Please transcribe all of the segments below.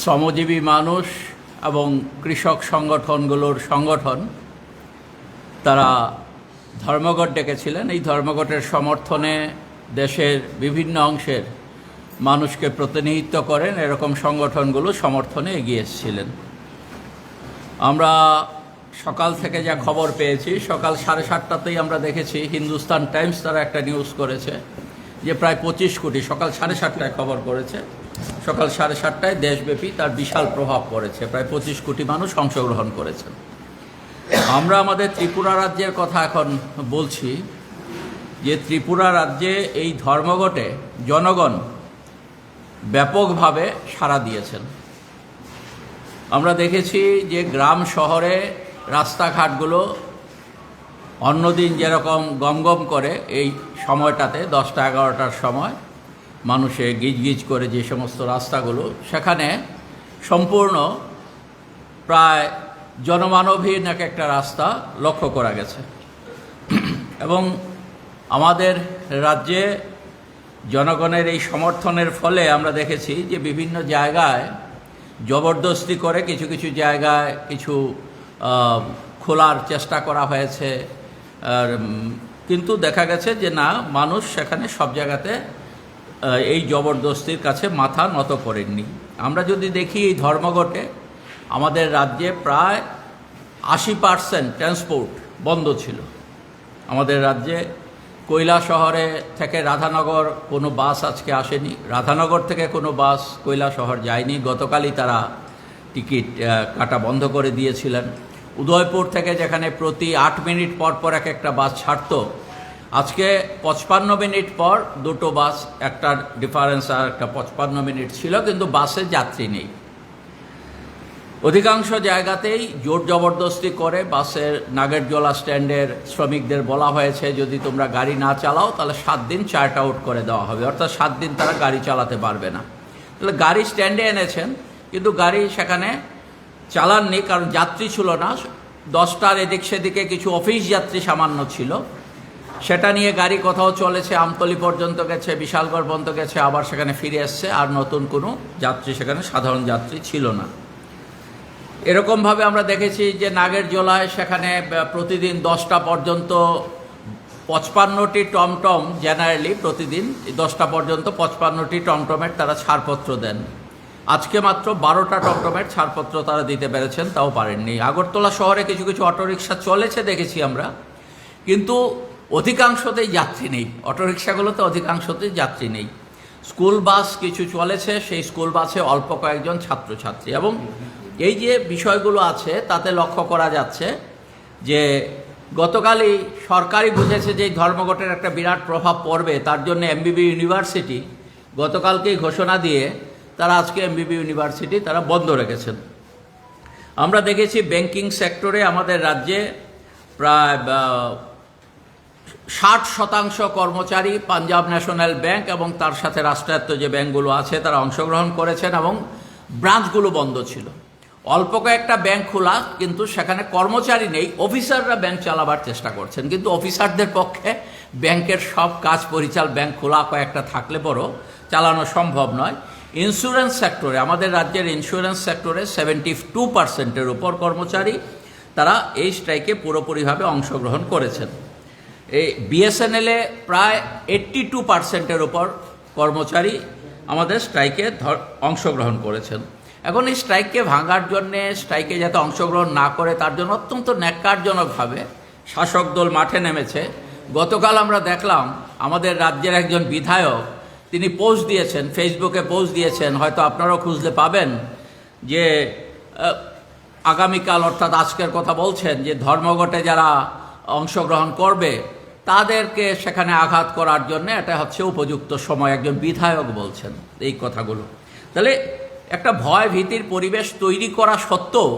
শ্রমজীবী মানুষ এবং কৃষক সংগঠনগুলোর সংগঠন, তারা ধর্মঘট ডেকেছিলেন। এই ধর্মঘটের সমর্থনে দেশের বিভিন্ন অংশের মানুষকে প্রতিনিধিত্ব করেন। এরকম সংগঠনগুলো সমর্থনে এগিয়ে এসেছিলেন। আমরা সকাল থেকে যা খবর পেয়েছি, সকাল সাড়ে সাতটাতেই আমরা দেখেছি, হিন্দুস্তান টাইমস তারা একটা নিউজ করেছে যে প্রায় পঁচিশ কোটি, সকাল সাড়ে সাতটায় খবর করেছে। সকাল সাড়ে সাতটায় দেশব্যাপী তার বিশাল প্রভাব পড়েছে। প্রায় পঁচিশ কোটি মানুষ অংশগ্রহণ করেছেন। আমরা আমাদের ত্রিপুরা রাজ্যের কথা এখন বলছি যে ত্রিপুরা রাজ্যে এই ধর্মঘটে জনগণ ব্যাপকভাবে সাড়া দিয়েছেন। আমরা দেখেছি যে গ্রাম শহরে রাস্তাঘাটগুলো অন্যদিন যেরকম গমগম করে এই সময়টাতে, দশটা এগারোটার সময় মানুষে গিজগিজ করে যে সমস্ত রাস্তাগুলো, সেখানে সম্পূর্ণ প্রায় জনমানবহীন এক একটা রাস্তা লক্ষ্য করা গেছে। এবং আমাদের রাজ্যে জনগণের এই সমর্থনের ফলে আমরা দেখেছি যে বিভিন্ন জায়গায় জবরদস্তি করে কিছু কিছু জায়গায় কিছু খোলার চেষ্টা করা হয়েছে। কিন্তু দেখা গেছে যে না, মানুষ সেখানে সব জায়গাতে এই জবরদস্তির কাছে মাথা নত করেননি। আমরা যদি দেখি এই ধর্মঘটে, আমাদের রাজ্যে প্রায় আশি পার্সেন্ট ট্রান্সপোর্ট বন্ধ ছিল। আমাদের রাজ্যে কৈলা শহরে থেকে রাধানগর কোনো বাস আজকে আসেনি। রাধানগর থেকে কোনো বাস কৈলা শহর যায়নি। গতকালই তারা টিকিট কাটা বন্ধ করে দিয়েছিলেন। উদয়পুর থেকে যেখানে প্রতি আট মিনিট পর পর এক একটা বাস ছাড়তো আজকে পঁচপান্ন মিনিট পর দুটো বাস, একটা ডিফারেন্স আর একটা পঁচপান্ন মিনিট ছিল, কিন্তু বাসে যাত্রী নেই। অধিকাংশ জায়গাতেই জোর জবরদস্তি করে বাসের নাগেরজোলা স্ট্যান্ডের শ্রমিকদের বলা হয়েছে, যদি তোমরা গাড়ি না চালাও, তাহলে সাত দিন চার্ট আউট করে দেওয়া হবে। অর্থাৎ সাত দিন তারা গাড়ি চালাতে পারবে না। তাহলে গাড়ি স্ট্যান্ডে এনেছেন, কিন্তু গাড়ি সেখানে চালাননি, কারণ যাত্রী ছিল না। দশটার এদিক সেদিকে কিছু অফিস যাত্রী সামান্য ছিল। সেটা নিয়ে গাড়ি কোথাও চলেছে, আমতলি পর্যন্ত গেছে, বিশালগড় পর্যন্ত গেছে, আবার সেখানে ফিরে এসছে, আর নতুন কোনো যাত্রী সেখানে, সাধারণ যাত্রী ছিল না। এরকমভাবে আমরা দেখেছি যে নাগের জোলায় সেখানে প্রতিদিন দশটা পর্যন্ত পঁচপান্নটি টমটম জেনারেলি প্রতিদিন, দশটা পর্যন্ত পঁচপান্নটি টমটমের তারা ছাড়পত্র দেন। আজকে মাত্র বারোটা টমটমের ছাড়পত্র তারা দিতে পেরেছেন, তাও পারেননি। আগরতলা শহরে কিছু কিছু অটোরিকশা চলেছে, দেখেছি আমরা। কিন্তু অধিকাংশতেই যাত্রী নেই। অটোরিকশাগুলোতে অধিকাংশতেই যাত্রী নেই। স্কুল বাস কিছু চলেছে, সেই স্কুল বাসে অল্প কয়েকজন ছাত্রছাত্রী এবং এই যে বিষয়গুলো আছে, তাতে লক্ষ্য করা যাচ্ছে যে গতকালই সরকারই বুঝেছে যে ধর্মঘটের একটা বিরাট প্রভাব পড়বে, তার জন্য এমবিবি ইউনিভার্সিটি গতকালকেই ঘোষণা দিয়ে তারা আজকে এমবিবি ইউনিভার্সিটি তারা বন্ধ রেখেছেন। আমরা দেখেছি ব্যাংকিং সেক্টরে আমাদের রাজ্যে প্রায় ষাট শতাংশ কর্মচারী পাঞ্জাব ন্যাশনাল ব্যাংক এবং তার সাথে রাষ্ট্রায়ত্ত যে ব্যাংকগুলো আছে, তারা অংশগ্রহণ করেছেন এবং ব্রাঞ্চগুলো বন্ধ ছিল। অল্প কয়েকটা ব্যাংক খোলা, কিন্তু সেখানে কর্মচারী নেই, অফিসাররা ব্যাংক চালাবার চেষ্টা করছেন। কিন্তু অফিসারদের পক্ষে ব্যাংকের সব কাজ পরিচাল ব্যাংক খোলা কয়েকটা থাকলে পরও চালানো সম্ভব নয়। ইন্স্যুরেন্স সেক্টরে, আমাদের রাজ্যের ইন্স্যুরেন্স সেক্টরে সেভেন্টি টু পার্সেন্টের উপর কর্মচারী, তারা এই স্ট্রাইকে পুরোপুরিভাবে অংশগ্রহণ করেছেন। এই বিএসএনএলে প্রায় এইট্টি টু পার্সেন্টের ওপর কর্মচারী আমাদের স্ট্রাইকে অংশগ্রহণ করেছেন। এখন এই স্ট্রাইককে ভাঙার জন্যে স্ট্রাইকে যাতে অংশগ্রহণ না করে, তার জন্য অত্যন্ত ন্যাক্কারজনকভাবে শাসক দল মাঠে নেমেছে। গতকাল আমরা দেখলাম আমাদের রাজ্যের একজন বিধায়ক, তিনি পোস্ট দিয়েছেন ফেসবুকে পোস্ট দিয়েছেন, হয়তো আপনারাও খুঁজলে পাবেন যে আগামীকাল অর্থাৎ আজকের কথা বলছেন যে ধর্মঘটে যারা অংশগ্রহণ করবে তাদেরকে সেখানে আঘাত করার জন্য এটা হচ্ছে উপযুক্ত সময়। একজন বিধায়ক বলছেন এই কথাগুলো। তাহলে একটা ভয় ভীতির পরিবেশ তৈরি করা সত্ত্বেও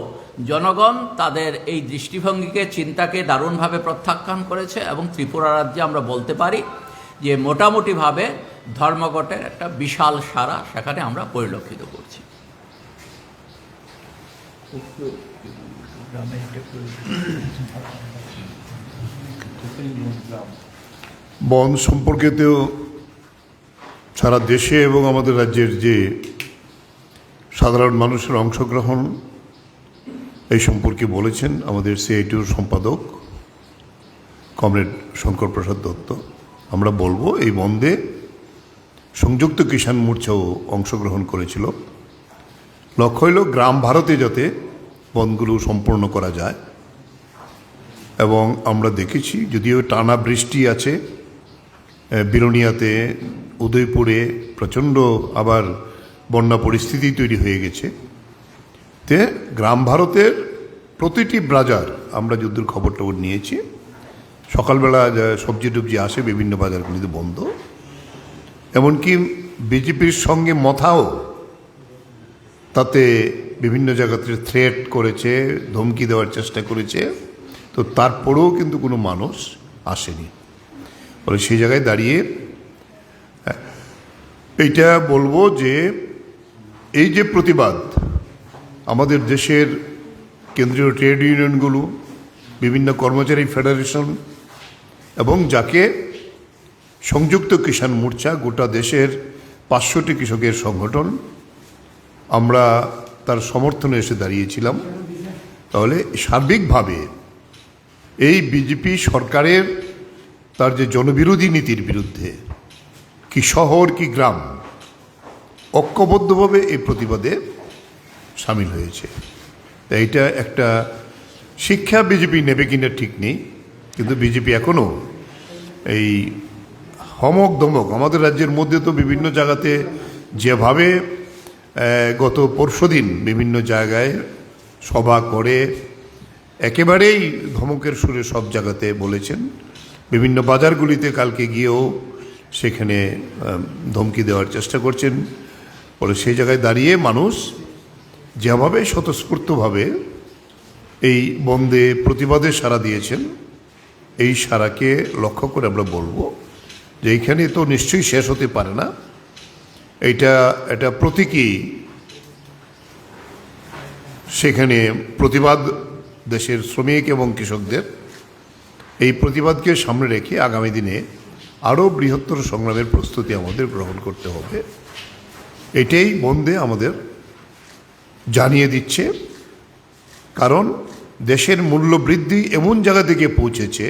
জনগণ তাদের এই দৃষ্টিভঙ্গিকে, চিন্তাকে দারুণভাবে প্রত্যাখ্যান করেছে এবং ত্রিপুরা রাজ্যে আমরা বলতে পারি যে মোটামুটিভাবে ধর্মঘটের একটা বিশাল সারা সেখানে আমরা পরিলক্ষিত করছি। বন সম্পর্কিত সারা দেশে এবং আমাদের রাজ্যের যে সাধারণ মানুষের অংশগ্রহণ, এই সম্পর্কে বলেছেন আমাদের সিআইটিউর সম্পাদক কমরেড শঙ্কর প্রসাদ দত্ত। আমরা বলব, এই বন্ধে সংযুক্ত কিষাণ মোর্চাও অংশগ্রহণ করেছিল। লক্ষ্য হইল, গ্রাম ভারতে যাতে বনগুলো সম্পূর্ণ করা যায় এবং আমরা দেখেছি যদিও টানা বৃষ্টি আছে আহ, বিলোনিয়াতে উদয়পুরে প্রচণ্ড আবার বন্যা পরিস্থিতি তৈরি হয়ে গেছে। তে গ্রাম ভারতের প্রতিটি বাজার আমরা যদ্দূর খবর টবর নিয়েছি। সকালবেলা সবজি টবজি আসে বিভিন্ন বাজারগুলিতে বন্ধ। এমনকি বিজেপির সঙ্গে মথাও তাতে বিভিন্ন জায়গাতে থ্রেট করেছে ধমকি দেওয়ার চেষ্টা করেছে। তো তারপরেও কিন্তু কোনো মানুষ আসেনি। ফলে সেই জায়গায় দাঁড়িয়ে হ্যাঁ, এইটা বলব যে এই যে প্রতিবাদ আমাদের দেশের কেন্দ্রীয় ট্রেড ইউনিয়নগুলো বিভিন্ন কর্মচারী ফেডারেশন এবং যাকে সংযুক্ত কিষাণ মোর্চা গোটা দেশের পাঁচশোটি কৃষকের সংগঠন আমরা তার সমর্থনে এসে দাঁড়িয়েছিলাম। তাহলে সার্বিকভাবে এই বিজেপি সরকারের তার যে জনবিরোধী নীতির বিরুদ্ধে কি শহর, কি গ্রাম ঐক্যবদ্ধভাবে এই প্রতিবাদে সামিল হয়েছে। তা এটা একটা শিক্ষা বিজেপি নেবে কিনা ঠিক নেই, কিন্তু বিজেপি এখনও এই হমক দমক আমাদের রাজ্যের মধ্যে তো বিভিন্ন জায়গাতে যেভাবে গত পরশুদিন বিভিন্ন জায়গায় সভা করে একেবারেই ধমকের সুরে সব জায়গাতে বলেছেন। বিভিন্ন বাজারগুলিতে কালকে গিয়েও সেখানে ধমকি দেওয়ার চেষ্টা করছেন। বলে সেই জায়গায় দাঁড়িয়ে মানুষ যেভাবে স্বতঃস্ফূর্তভাবে এই বন্দে প্রতিবাদে সাড়া দিয়েছেন, এই সারাকে লক্ষ্য করে আমরা বলব যে এইখানে তো নিশ্চয়ই শেষ হতে পারে না। এইটা, এটা প্রতীকী সেখানে প্রতিবাদ দেশের শ্রমিক এবং কৃষকদের এই প্রতিবাদকে সামনে রেখে আগামী দিনে আরও বৃহত্তর সংগ্রামের প্রস্তুতি আমাদের গ্রহণ করতে হবে। এটাই বন্দে আমাদের জানিয়ে দিচ্ছে, কারণ দেশের মূল্য বৃদ্ধি এমন জায়গা থেকে পৌঁছেছে,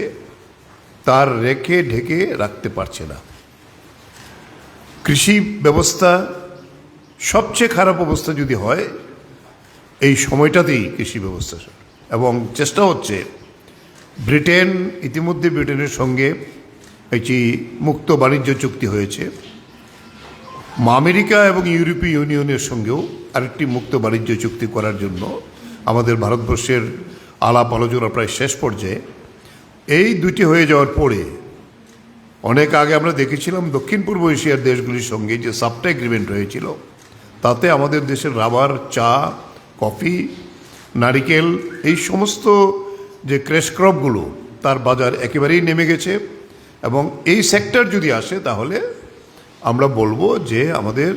তার রেখে ঢেকে রাখতে পারছে না। কৃষি ব্যবস্থা সবচেয়ে খারাপ অবস্থা যদি হয়, এই সময়টাতেই কৃষি ব্যবস্থা এবং চেষ্টা হচ্ছে ব্রিটেন, ইতিমধ্যে ব্রিটেনের সঙ্গে একটি মুক্ত বাণিজ্য চুক্তি হয়েছে। আমেরিকা এবং ইউরোপীয় ইউনিয়নের সঙ্গেও আরেকটি মুক্ত বাণিজ্য চুক্তি করার জন্য আমাদের ভারতবর্ষের আলাপ আলোচনা প্রায় শেষ পর্যায়ে। এই দুটি হয়ে যাওয়ার পরে অনেক আগে আমরা দেখেছিলাম দক্ষিণ পূর্ব এশিয়ার দেশগুলির সঙ্গে যে সাপটা এগ্রিমেন্ট হয়েছিল, তাতে আমাদের দেশের রাবার, চা, কফি নারিকেল, এই সমস্ত যে ক্রেশ ক্রপগুলো তার বাজার একেবারেই নেমে গেছে। এবং এই সেক্টর যদি আসে, তাহলে আমরা বলব যে আমাদের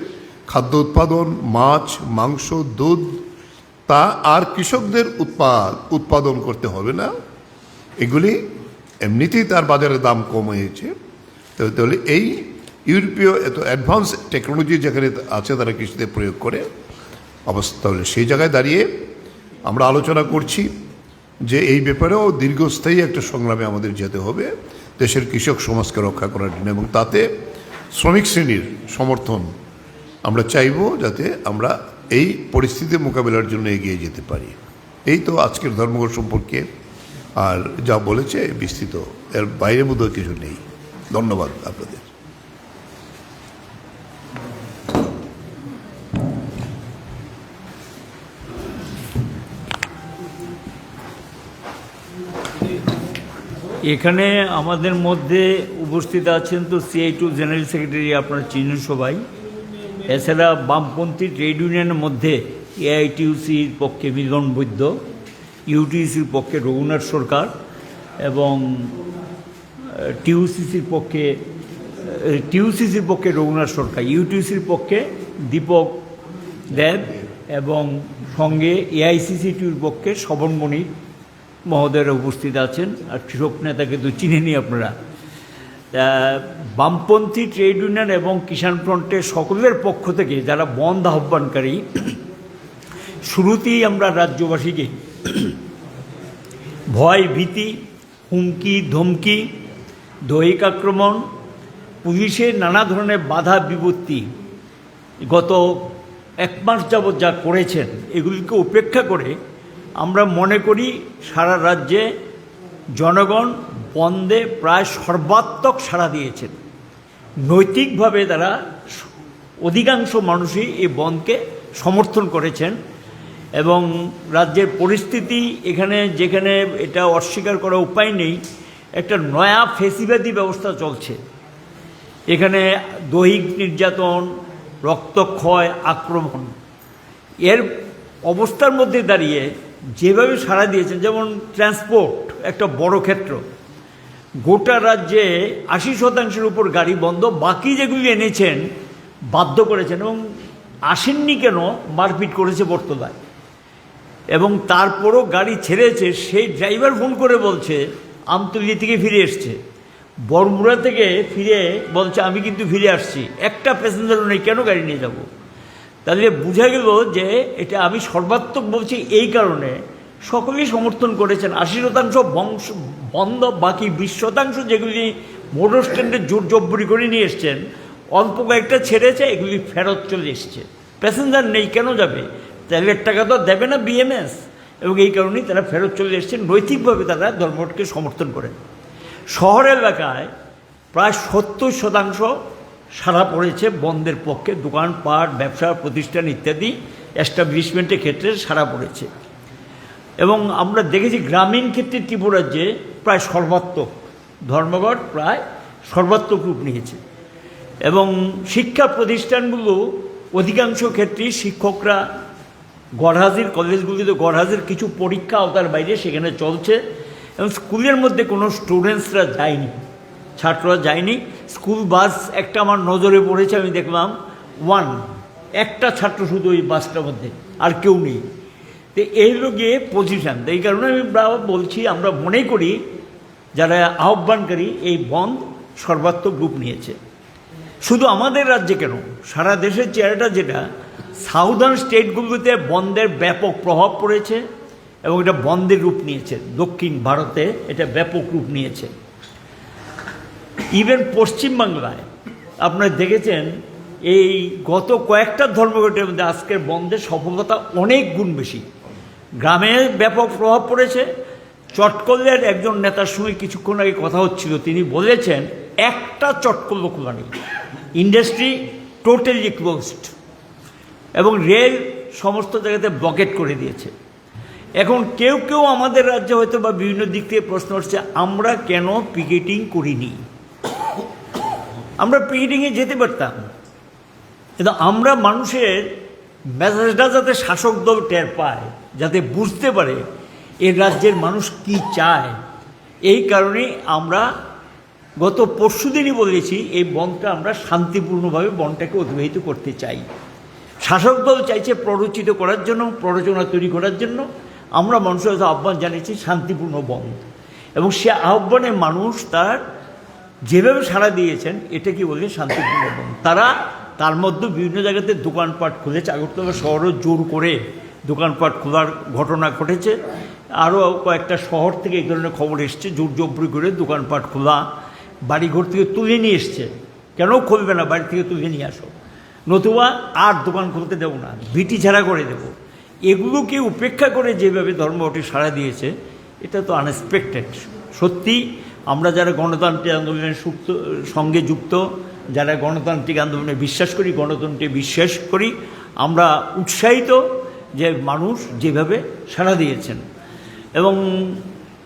খাদ্য উৎপাদন, মাছ, মাংস, দুধ, তা আর কৃষকদের উৎপাদ, উৎপাদন করতে হবে না। এগুলি এমনিতেই তার বাজারে দাম কম হয়েছে। তাহলে এই ইউরোপীয় এত অ্যাডভান্স টেকনোলজি যেখানে আছে, তারা কৃষিতে প্রয়োগ করে, অবস্থা তাহলে সেই জায়গায় দাঁড়িয়ে আমরা আলোচনা করছি যে এই ব্যাপারেও দীর্ঘস্থায়ী একটা সংগ্রামে আমাদের যেতে হবে, দেশের কৃষক সমাজকে রক্ষা করার জন্য। এবং তাতে শ্রমিক শ্রেণির সমর্থন আমরা চাইব যাতে আমরা এই পরিস্থিতি মোকাবেলার জন্য এগিয়ে যেতে পারি। এই তো আজকের ধর্মঘট সম্পর্কে আর যা বলেছে বিস্তৃত। এর বাইরে বোধহয় কিছু নেই। ধন্যবাদ আপনাদের। এখানে আমাদের মধ্যে উপস্থিত আছেন তো সিআই টু জেনারেল সেক্রেটারি আপনারা চিনেন সবাই। এছাড়া বামপন্থী ট্রেড ইউনিয়নের মধ্যে এআইটিউসির পক্ষে মিলন বৈদ্য ইউটিউসির পক্ষে রঘুনাথ সরকার এবং টিউসিসির পক্ষে টিউসিসির পক্ষে রঘুনাথ সরকার ইউটিউসির পক্ষে দীপক দেব এবং সঙ্গে এআইসিসিটির পক্ষে শবন মণিক মহোদয়রা উপস্থিত আছেন, আর কৃষক নেতাকে তো চিনেনি আপনারা। বামপন্থী ট্রেড ইউনিয়ন এবং কিষাণ ফ্রন্টের সকলের পক্ষ থেকে যারা বন্ধ আহ্বানকারী, শুরুতেই আমরা রাজ্যবাসীকে ভয়, ভীতি, হুমকি, ধমকি, দৈহিক আক্রমণ পুলিশের নানা ধরনের বাধা, বিপত্তি গত এক মাস যাবৎ যা করেছেন, এগুলিকে উপেক্ষা করে আমরা মনে করি সারা রাজ্যে জনগণ বন্দে প্রায় সর্বাত্মক সাড়া দিয়েছেন। নৈতিকভাবে তারা অধিকাংশ মানুষই এই বনকে সমর্থন করেছেন এবং রাজ্যের পরিস্থিতি এখানে যেখানে এটা অস্বীকার করার উপায় নেই, একটা নয়া ফেসিবাদী ব্যবস্থা চলছে। এখানে দৈহিক নির্যাতন, রক্তক্ষয়, আক্রমণ, এর অবস্থার মধ্যে দাঁড়িয়ে যেভাবে সাড়া দিয়েছেন, যেমন ট্রান্সপোর্ট একটা বড় ক্ষেত্র, গোটা রাজ্যে আশি শতাংশের উপর গাড়ি বন্ধ, বাকি যেগুলি এনেছেন, বাধ্য করেছেন এবং আসেননি কেন, মারপিট করেছে বর্তলায় এবং তারপরও গাড়ি ছেড়েছে, সেই ড্রাইভার ফোন করে বলছে, আমতলি থেকে ফিরে এসছে। বরমুড়া থেকে ফিরে বলছে, আমি কিন্তু ফিরে আসছি। একটা প্যাসেঞ্জারও নেই, কেন গাড়ি নিয়ে যাব? তাহলে বুঝা গেল যে এটা আমি সর্বাত্মক বলছি এই কারণে। সকলেই সমর্থন করেছেন। আশি শতাংশ বংশ, বন্ধ, বাকি বিশ শতাংশ যেগুলি মোটর স্ট্যান্ডে জোর জব্বরি করে নিয়ে এসছেন, অল্প কয়েকটা ছেড়েছে, এগুলি ফেরত চলে এসছে। প্যাসেঞ্জার নেই, কেন যাবে? তেলের টাকা তো দেবে না বিএমএস এবং এই কারণেই তারা ফেরত চলে এসছেন। নৈতিকভাবে তারা ধর্মকে সমর্থন করেন। শহর এলাকায় প্রায় সত্তর শতাংশ সারা পড়েছে বন্ধের পক্ষে, দোকানপাট, ব্যবসা, প্রতিষ্ঠান ইত্যাদি এস্টাবলিশমেন্টের ক্ষেত্রে সারা পড়েছে। এবং আমরা দেখেছি গ্রামীণ ক্ষেত্রে ত্রিপুরাজ্যে প্রায় সর্বাত্মক ধর্মঘট, প্রায় সর্বাত্মক রূপ নিয়েছে। এবং শিক্ষা প্রতিষ্ঠানগুলো অধিকাংশ ক্ষেত্রেই শিক্ষকরা গড়হাজির, কলেজগুলিতে গড়হাজির কিছু পরীক্ষা আওতার বাইরে সেখানে চলছে। এবং স্কুলের মধ্যে কোনো স্টুডেন্টসরা যায়নি, ছাত্ররা যায়নি। স্কুল বাস একটা আমার নজরে পড়েছে, আমি দেখলাম ওয়ান একটা ছাত্র শুধু ওই বাসটার মধ্যে, আর কেউ নেই। তো এই গিয়ে পজিশান এই কারণে আমি বলছি, আমরা মনে করি, যারা আহ্বানকারী, এই বন্ধ সর্বাত্মক রূপ নিয়েছে। শুধু আমাদের রাজ্যে কেন, সারা দেশের চেহারাটা যেটা সাউদার্ন স্টেটগুলোতে বন্ধের ব্যাপক প্রভাব পড়েছে, এবং এটা বন্ধের রূপ নিয়েছে। দক্ষিণ ভারতে এটা ব্যাপক রূপ নিয়েছে। ইভেন পশ্চিমবাংলায় আপনারা দেখেছেন, এই গত কয়েকটা ধর্মঘটের মধ্যে আজকের বন্ধের সফলতা অনেক গুণ বেশি। গ্রামে ব্যাপক প্রভাব পড়েছে। চটকলের একজন নেতার সঙ্গে কিছুক্ষণ আগে কথা হচ্ছিল। তিনি বলেছেন, একটা চটকল্য খোলা নেই ইন্ডাস্ট্রি টোটালি ক্লোজড এবং রেল সমস্ত জায়গাতে ব্লকেট করে দিয়েছে। এখন কেউ কেউ আমাদের রাজ্যে হয়তো বা বিভিন্ন দিক থেকে প্রশ্ন হচ্ছে আমরা কেন পিকেটিং করিনি? আমরা পিকেটিংয়ে যেতে পারতাম। কিন্তু আমরা মানুষের মেসেজটা যাতে শাসক দল টের পায়, যাতে বুঝতে পারে এই রাজ্যের মানুষ কি চায়। এই কারণে আমরা গত পরশু দিনই বলেছি, এই বনটা আমরা শান্তিপূর্ণভাবে বনটাকে অতিবাহিত করতে চাই। শাসক দল চাইছে প্ররোচিত করার জন্য, প্ররোচনা তৈরি করার জন্য। আমরা মানুষের আহ্বান জানিয়েছি শান্তিপূর্ণ বন। এবং সে আহ্বানে মানুষ তার যেভাবে সাড়া দিয়েছেন, এটা কি বলে শান্তিপূর্ণ তারা তার মধ্যে বিভিন্ন জায়গাতে দোকানপাট খুলেছে। আগরতলা শহরও জোর করে দোকানপাট খোলার ঘটনা ঘটেছে। আরও কয়েকটা শহর থেকে এই ধরনের খবর এসছে, জোর জবরি করে দোকানপাট খোলা, বাড়িঘর থেকে তুলে নিয়ে এসছে। কেন খুলবে না? বাড়ি থেকে তুলে নিয়ে আসো। নতুবা আর দোকান খুলতে দেবো না, ভিটি ছাড়া করে দেবো। এগুলোকে উপেক্ষা করে যেভাবে ধর্মটি সাড়া দিয়েছে, এটা তো আনএক্সপেক্টেড সত্যি আমরা যারা গণতান্ত্রিক আন্দোলনের সুক্ত সঙ্গে যুক্ত, যারা গণতান্ত্রিক আন্দোলনে বিশ্বাস করি, গণতন্ত্রে বিশ্বাস করি, আমরা উৎসাহিত যে মানুষ যেভাবে সাড়া দিয়েছেন। এবং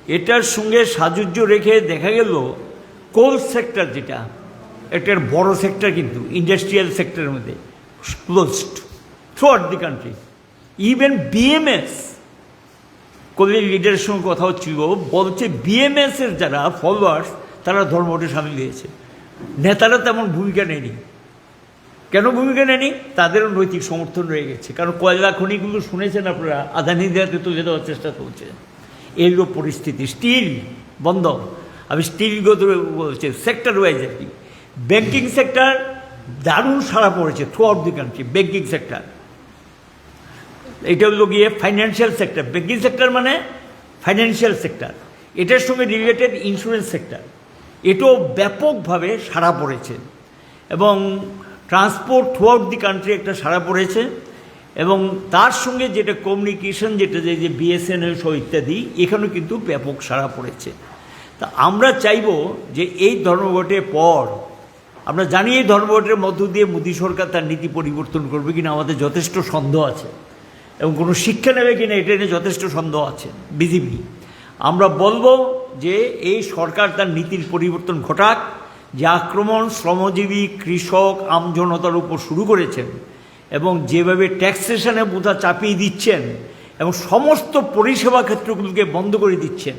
এটার সঙ্গে সাজুজ্য রেখে দেখা গেল, কোল সেক্টর যেটা, এটার বড় সেক্টর কিন্তু, ইন্ডাস্ট্রিয়াল সেক্টরের মধ্যে closed throughout the country even BMS college লিডারের সঙ্গে কথা হচ্ছিল বলছে বিএমএস এর যারা ফলোয়ার্স তারা ধর্মটি সামিল হয়েছে। নেতারা তেমন ভূমিকা নেয়নি। কেন ভূমিকা নেয়নি? তাদেরও নৈতিক সমর্থন রয়ে গেছে। কারণ কয়লা খনিগুলো শুনেছেন আপনারা, আদানি দেওয়াতে তুলে দেওয়ার চেষ্টা চলছে। এইগুলো পরিস্থিতি স্টিল বন্ধ। আমি স্টিলগত বলছি সেক্টর ওয়াইজ আর কি। ব্যাঙ্কিং সেক্টর দারুণ সারা পড়েছে throughout the country banking sector এটা হলো গিয়ে ফাইন্যান্সিয়াল সেক্টর ব্যাঙ্কিং সেক্টর মানে ফাইন্যান্সিয়াল সেক্টর এটার সঙ্গে রিলেটেড ইন্স্যুরেন্স সেক্টর এটাও ব্যাপকভাবে সাড়া পড়েছে। এবং transport throughout the country একটা সাড়া পড়েছে। এবং তার সঙ্গে যেটা কমিউনিকেশন যেটা যে বিএসএনএল সহ ইত্যাদি, এখানেও কিন্তু ব্যাপক সাড়া পড়েছে। তা আমরা চাইব যে এই ধর্মঘটের পর, আমরা জানি এই ধর্মঘটের মধ্য দিয়ে মোদী সরকার তার নীতি পরিবর্তন করবে কিনা, আমাদের যথেষ্ট সন্দেহ আছে। এবং কোনো শিক্ষা নেবে কিনা এটা নিয়ে যথেষ্ট সন্দেহ আছে। বিজেপি আমরা বলব যে এই সরকার তার নীতির পরিবর্তন ঘটাক, যে আক্রমণ শ্রমজীবী, কৃষক, আমজনতার উপর শুরু করেছেন এবং যেভাবে ট্যাক্সেশনে বোঝা চাপিয়ে দিচ্ছেন এবং সমস্ত পরিষেবা ক্ষেত্রগুলোকে বন্ধ করে দিচ্ছেন,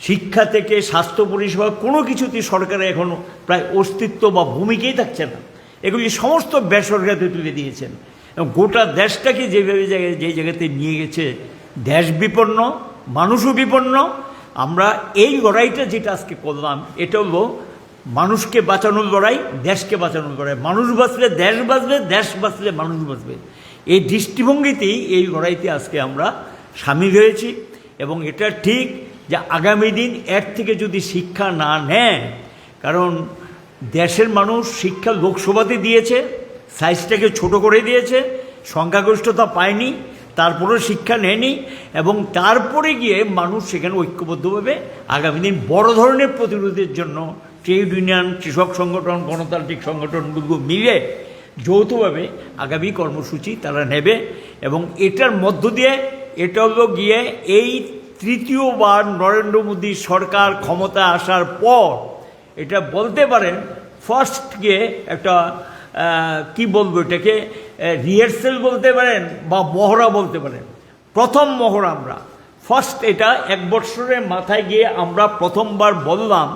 শিক্ষা থেকে স্বাস্থ্য পরিষেবা, কোনো কিছুতেই সরকারের এখনও প্রায় অস্তিত্ব বা ভূমিকাই থাকছে না। এগুলি সমস্ত বেসরকারিতে তুলে দিয়েছেন। গোটা দেশটাকে যেভাবে জায়গায় যে জায়গাতে নিয়ে গেছে, দেশ বিপন্ন, মানুষও বিপন্ন, আমরা এই লড়াইটা যেটা আজকে করলাম, এটা হলো মানুষকে বাঁচানোর লড়াই, দেশকে বাঁচানোর লড়াই। মানুষ বাঁচলে দেশ বাঁচবে, দেশ বাঁচলে মানুষ বাঁচবে। এই দৃষ্টিভঙ্গিতেই এই লড়াইতে আজকে আমরা সামিল হয়েছি এবং এটা ঠিক যে আগামী দিন এর থেকে যদি শিক্ষা না নেয়, কারণ দেশের মানুষ শিক্ষা লোকসভাতে দিয়েছে সাইজটাকে ছোট করে দিয়েছে, সংখ্যাগরিষ্ঠতা পায়নি, তারপরেও শিক্ষা নেয়নি, এবং তারপরে গিয়ে মানুষ সেখানে ঐক্যবদ্ধভাবে আগামী দিন বড় ধরনের প্রতিরোধের জন্য ট্রেড ইউনিয়ন, কৃষক সংগঠন, গণতান্ত্রিক সংগঠনগুলো মিলে যৌথভাবে আগামী কর্মসূচি তারা নেবে, এবং এটার মধ্য দিয়ে এটা হলো গিয়ে এই তৃতীয়বার নরেন্দ্র মোদী সরকার ক্ষমতা আসার পর এটা বলতে পারেন ফার্স্ট গিয়ে একটা কি বলব এটাকে? রিহার্সেল বলতে পারেন বা মহড়া বলতে পারেন। প্রথম মহড়া আমরা। ফার্স্ট এটা এক বৎসরের মাথায় গিয়ে আমরা প্রথমবার বললাম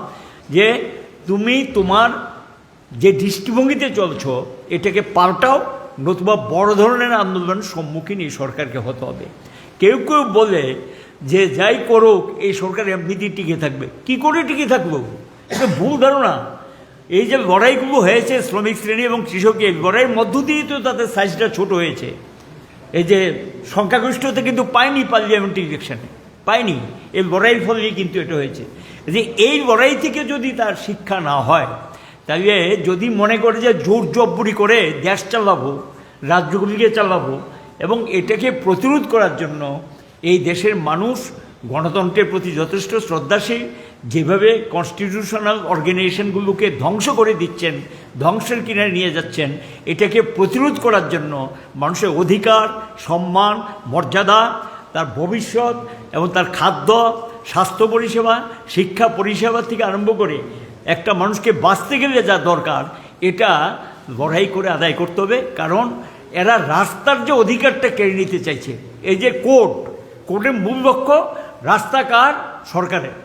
যে, তুমি তোমার যে দৃষ্টিভঙ্গিতে চলছ, এটাকে পাল্টাও, নতুবা বড় ধরনের আন্দোলনের সম্মুখীন এই সরকারকে হতে হবে। কেউ কেউ বলে যে, যাই করুক, এই সরকার এমনিতেই টিকে থাকবে। কি করে টিকে থাকব এটা ভুল ধারণা। এই যে লড়াইগুলো হয়েছে শ্রমিক শ্রেণি এবং কৃষকের লড়াইয়ের মধ্য দিয়েই তো তাদের সাইজটা ছোট হয়েছে। এই যে সংখ্যাগরিষ্ঠতা কিন্তু পায়নি পার্লিয়ামেন্ট ইলেকশনে পায়নি। এই লড়াইয়ের ফলেই কিন্তু এটা হয়েছে। যে এই লড়াই থেকে যদি তার শিক্ষা না হয়, তাহলে যদি মনে করে যে জোর জব্বরি করে দেশ চালাবো, রাজ্যগুলিকে চালাবো এবং এটাকে প্রতিরোধ করার জন্য এই দেশের মানুষ গণতন্ত্রের প্রতি যথেষ্ট শ্রদ্ধাশীল, যেভাবে কনস্টিটিউশনাল অর্গানাইজেশনগুলোকে ধ্বংস করে দিচ্ছেন, ধ্বংসের কিনারে নিয়ে যাচ্ছেন, এটাকে প্রতিরোধ করার জন্য মানুষের অধিকার, সম্মান, মর্যাদা, তার ভবিষ্যৎ এবং তার খাদ্য, স্বাস্থ্য পরিষেবা, শিক্ষা পরিষেবা থেকে আরম্ভ করে একটা মানুষকে বাঁচতে গেলে যা দরকার, এটা লড়াই করে আদায় করতে হবে। কারণ এরা রাস্তার যে অধিকারটা কেড়ে নিতে চাইছে, এই যে কোর্ট, কোর্টের মূল লক্ষ্য রাস্তা কার? সরকারের।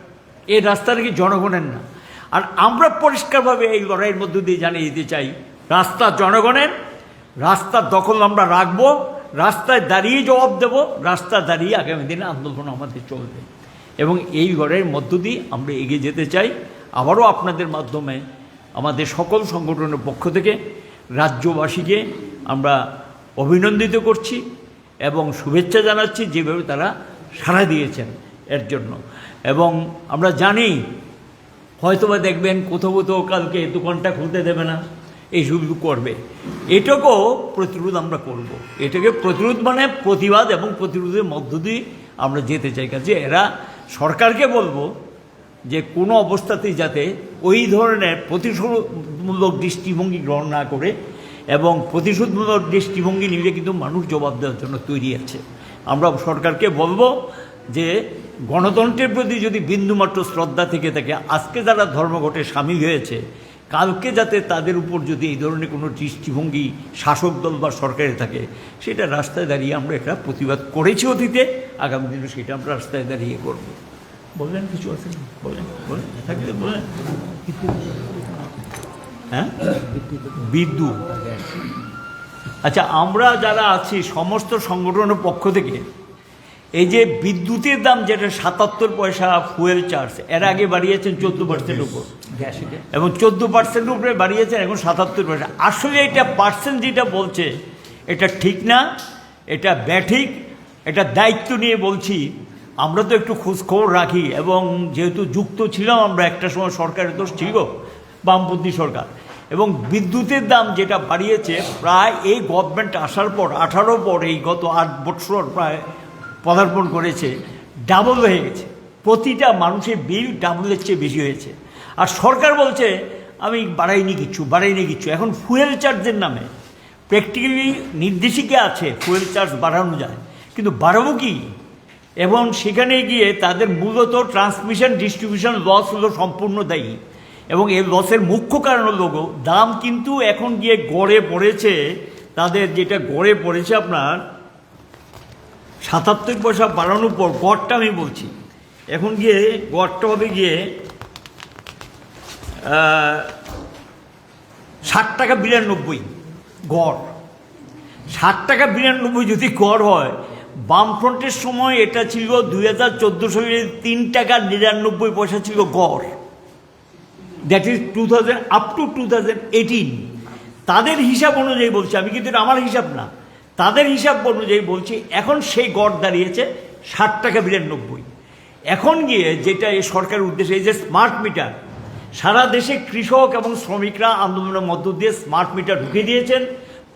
এই রাস্তাটা কি জনগণের না? আর আমরা পরিষ্কারভাবে এই লড়াইয়ের মধ্য দিয়ে জানিয়ে দিতে চাই, রাস্তা জনগণের রাস্তার দখল আমরা রাখব, রাস্তায় দাঁড়িয়ে জবাব দেব, রাস্তা দাঁড়িয়ে আগামী দিনে আন্দোলন আমাদের চলবে। এবং এই লড়াইয়ের মধ্য দিয়ে আমরা এগিয়ে যেতে চাই। আবারও আপনাদের মাধ্যমে আমাদের সকল সংগঠনের পক্ষ থেকে রাজ্যবাসীকে আমরা অভিনন্দিত করছি এবং শুভেচ্ছা জানাচ্ছি যেভাবে তারা সাড়া দিয়েছেন। এর জন্য। এবং আমরা জানি, হয়তোবা দেখবেন কোথাও কোথাও কালকে দোকানটা খুলতে দেবে না, এই সবগুলো করবে। এটাকেও প্রতিরোধ আমরা করব। এটাকে প্রতিরোধ মানে প্রতিবাদ এবং প্রতিরোধের মধ্য দিয়ে আমরা যেতে চাই। কাজে এরা, সরকারকে বলব যে কোনো অবস্থাতেই যাতে ওই ধরনের প্রতিশোধমূলক দৃষ্টিভঙ্গি গ্রহণ না করে এবং প্রতিশোধমূলক দৃষ্টিভঙ্গি নিলে কিন্তু মানুষ জবাব দেওয়ার জন্য তৈরি আছে। আমরা সরকারকে বলব যে গণতন্ত্রের প্রতি যদি বিন্দুমাত্র শ্রদ্ধা থেকে থাকে, আজকে যারা ধর্মঘটে সামিল হয়েছে, কালকে যাতে তাদের উপর যদি এই ধরনের কোনো দৃষ্টিভঙ্গি শাসক দল বা সরকারে থাকে, সেটা রাস্তায় দাঁড়িয়ে আমরা একটা প্রতিবাদ করেছি অতীতে, আগামী দিনে সেটা আমরা রাস্তায় দাঁড়িয়ে করব। বললেন কিছু আছে? বলেন বলেন থাকলে বলেন হ্যাঁ? বিদ্যুৎ। আচ্ছা আমরা যারা আছি, সমস্ত সংগঠনের পক্ষ থেকে এই যে বিদ্যুতের দাম যেটা সাতাত্তর পয়সা ফুয়েল চার্জ এর আগে বাড়িয়েছেন চোদ্দ পার্সেন্ট উপর। এবং চোদ্দ পার্সেন্ট উপরে বাড়িয়েছেন এখন সাতাত্তর পয়সা। আসলে এটা পার্সেন্ট যেটা বলছে এটা ঠিক না এটা ব্যাঠিক এটা দায়িত্ব নিয়ে বলছি। আমরা তো একটু খোঁজখবর রাখি এবং যেহেতু যুক্ত ছিলাম আমরা একটা সময় সরকারের দোষ ছিল বামপন্থী সরকার। এবং বিদ্যুতের দাম যেটা বাড়িয়েছে প্রায় এই গভর্নমেন্ট আসার পর আঠারো পর এই গত আট বছর প্রায় পদার্পণ করেছে ডাবল হয়ে গেছে। প্রতিটা মানুষের বিল ডাবলের চেয়ে বেশি হয়েছে। আর সরকার বলছে, আমি বাড়াইনি কিচ্ছু বাড়াইনি কিচ্ছু এখন ফুয়েল চার্জের নামে। প্র্যাকটিক্যালি নির্দেশিকা আছে ফুয়েল চার্জ বাড়ানো যায়। কিন্তু বাড়াবো কি? এবং সেখানে গিয়ে তাদের মূলত ট্রান্সমিশন ডিস্ট্রিবিউশন লস হলো সম্পূর্ণ দায়ী। এবং এই লসের মুখ্য কারণ হলো দাম কিন্তু এখন গিয়ে গড়ে পড়েছে। তাদের যেটা গড়ে পড়েছে আপনার সাতাত্তর পয়সা বাড়ানোর পর গড়টা আমি বলছি। এখন গিয়ে গড়টা হবে গিয়ে ষাট টাকা বিরানব্বই গড়। ষাট টাকা বিরানব্বই যদি গড় হয়, বামফ্রন্টের সময় এটা ছিল দুই হাজার চোদ্দ সালে তিন টাকা নিরানব্বই পয়সা ছিল গড়। That is two thousand up to two thousand eighteen তাদের হিসাব অনুযায়ী বলছি, আমি কিন্তু আমার হিসাব না। তাদের হিসাব অনুযায়ী বলছি, এখন সেই গড় দাঁড়িয়েছে ষাট টাকা বিরানব্বই। এখন গিয়ে যেটা এই সরকারের উদ্দেশ্যে, এই যে স্মার্ট মিটার সারা দেশে কৃষক এবং শ্রমিকরা আন্দোলনের মধ্য দিয়ে স্মার্ট মিটার ঢুকে দিয়েছেন।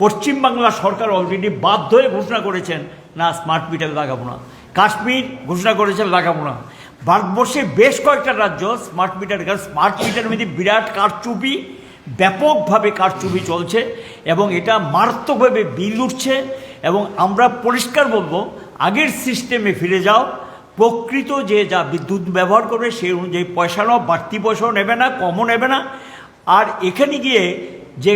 পশ্চিমবাংলা সরকার অলরেডি বাধ্য হয়ে ঘোষণা করেছেন, না স্মার্ট মিটার লাগাবো না। কাশ্মীর ঘোষণা করেছেন লাগাবো না। ভারতবর্ষের বেশ কয়েকটা রাজ্য স্মার্ট মিটার কারণ স্মার্ট মিটার মধ্যে বিরাট কারচুপি। ব্যাপকভাবে কারচুপি চলছে এবং এটা মারাত্মকভাবে বিল উঠছে এবং আমরা পরিষ্কার বলব, আগের সিস্টেমে ফিরে যাও, প্রকৃত যে যা বিদ্যুৎ ব্যবহার করবে সেই অনুযায়ী পয়সা নাও, বাড়তি পয়সাও নেবে না, কমও নেবে না। আর এখানে গিয়ে যে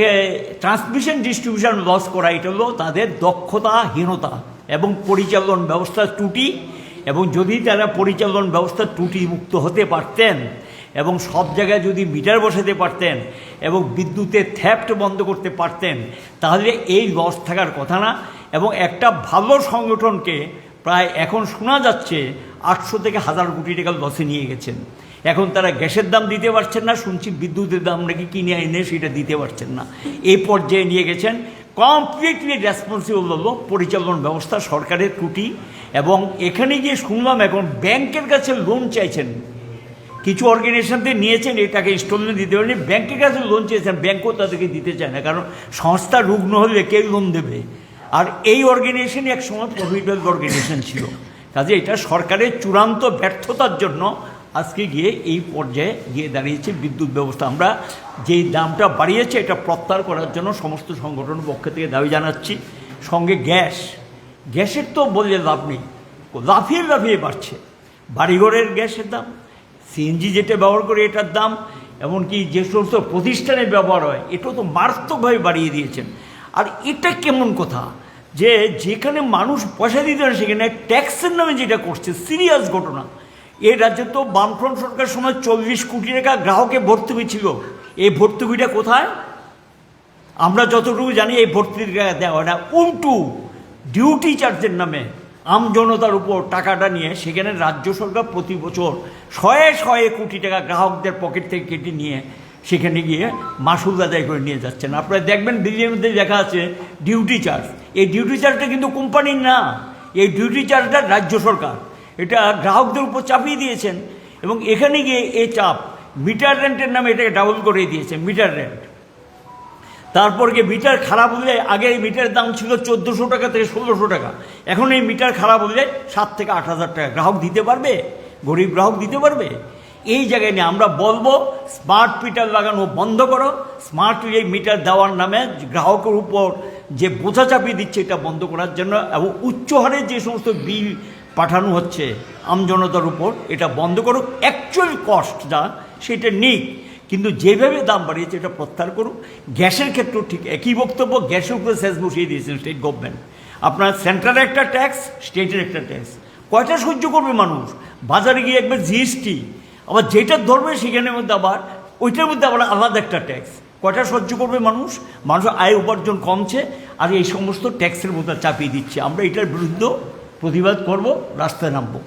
ট্রান্সমিশন ডিস্ট্রিবিউশন লস করা, এটা হলো তাদের দক্ষতাহীনতা এবং পরিচালন ব্যবস্থার ত্রুটি এবং যদি তারা পরিচালন ব্যবস্থার ত্রুটি মুক্ত হতে পারতেন এবং সব জায়গায় যদি মিটার বসাতে পারতেন এবং বিদ্যুতের থ্যাপ্ট বন্ধ করতে পারতেন, তাহলে এই লস থাকার কথা না। এবং একটা ভালো সংগঠনকে প্রায় এখন শোনা যাচ্ছে আটশো থেকে হাজার কোটি টাকা লসে নিয়ে গেছেন। এখন তারা গ্যাসের দাম দিতে পারছেন না, শুনছি বিদ্যুতের দাম নাকি কিনে এনে সেটা দিতে পারছেন না। এই পর্যায়ে নিয়ে গেছেন কমপ্লিটলি রেসপন্সিবল হলো পরিচালন ব্যবস্থা, সরকারের ত্রুটি এবং এখানে গিয়ে শুনলাম এখন ব্যাংকের কাছে লোন চাইছেন। কিছু অর্গানাইজেশনতে নিয়েছেন, এটাকে ইনস্টলমেন্ট দিতে পারেনি ব্যাংকের কাছে লোন চেয়েছেন ব্যাংকও তাদেরকে দিতে চায় না, কারণ সংস্থা রুগ্ন হলে কে লোন দেবে? আর এই অর্গানাইজেশনই এক সময় প্রফিটেবল অর্গানাইজেশন ছিল। কাজে এটা সরকারের চূড়ান্ত ব্যর্থতার জন্য আজকে গিয়ে এই পর্যায়ে গিয়ে দাঁড়িয়েছে বিদ্যুৎ ব্যবস্থা। আমরা যেই দামটা বাড়িয়েছে, এটা প্রত্যাহার করার জন্য সমস্ত সংগঠনের পক্ষ থেকে দাবি জানাচ্ছি। সঙ্গে গ্যাস। গ্যাসের তো বললে লাভ নেই। লাফিয়ে লাফিয়ে বাড়ছে। বাড়িঘরের গ্যাসের দাম। সিএনজি যেটা ব্যবহার করে এটার দাম, এমনকি যে সমস্ত প্রতিষ্ঠানে ব্যবহার হয়, এটাও তো মারাত্মকভাবে বাড়িয়ে দিয়েছেন। আর এটা কেমন কথা? যে যেখানে মানুষ পয়সা দিতে না সেখানে ট্যাক্সের নামে যেটা করছে, সিরিয়াস ঘটনা। এই রাজ্যে তো বামফ্রন্ট সরকার সময় চল্লিশ কোটি টাকা গ্রাহকে ভর্তুকি ছিল। এই ভর্তুকিটা কোথায়? আমরা যতটুকু জানি, এই ভর্তির টাকা দেওয়া না। উল্টু ডিউটি চার্জের নামে। আমজনতার উপর টাকাটা নিয়ে সেখানে রাজ্য সরকার প্রতি বছর শয়ে শয়ে কোটি টাকা গ্রাহকদের পকেট থেকে কেটে নিয়ে সেখানে গিয়ে মাসুল আদায় করে নিয়ে যাচ্ছেন। আপনারা দেখবেন বিলের মধ্যে দেখা আছে ডিউটি চার্জ এই ডিউটি চার্জটা কিন্তু কোম্পানির না, এই ডিউটি চার্জটা রাজ্য সরকার। এটা গ্রাহকদের উপর চাপিয়ে দিয়েছেন এবং এখানে গিয়ে এই চাপ মিটার রেন্টের নামে এটাকে ডাবল করে দিয়েছে মিটার রেন্ট তারপর গিয়ে মিটার খারাপ হলে আগে এই মিটারের দাম ছিল চোদ্দোশো টাকা থেকে ষোলোশো টাকা। এখন এই মিটার খারাপ হলে সাত থেকে আট হাজার টাকা। গ্রাহক দিতে পারবে? গরিব গ্রাহক দিতে পারবে? এই জায়গায় নিয়ে আমরা বলব স্মার্ট মিটার লাগানো বন্ধ করো। স্মার্ট এই মিটার দেওয়ার নামে গ্রাহকের উপর যে বোঝা চাপিয়ে দিচ্ছে এটা বন্ধ করার জন্য এবং উচ্চ হারে যে সমস্ত বিল পাঠানো হচ্ছে আমজনতার উপর, এটা বন্ধ করুক। অ্যাকচুয়াল কস্ট যা, সেটা নিক। কিন্তু যেভাবে দাম বাড়িয়েছে, এটা প্রত্যাহার করুক গ্যাসের ক্ষেত্রেও ঠিক একই বক্তব্য, গ্যাসের উপরে সেচ বসিয়ে দিয়েছেন স্টেট গভর্নমেন্ট আপনার সেন্ট্রালের একটা ট্যাক্স স্টেটের একটা ট্যাক্স কয়টা সহ্য করবে মানুষ? বাজারে গিয়ে একবার জিএসটি। আবার যেটা ধরবে সেখানের মধ্যে আবার, ওইটার মধ্যে আবার আলাদা একটা ট্যাক্স কয়টা সহ্য করবে মানুষ? মানুষের আয় উপার্জন কমছে আর এই সমস্ত ট্যাক্সের মধ্যে চাপিয়ে দিচ্ছে। আমরা এটার বিরুদ্ধে প্রতিবাদ করব, রাস্তায় নামবো।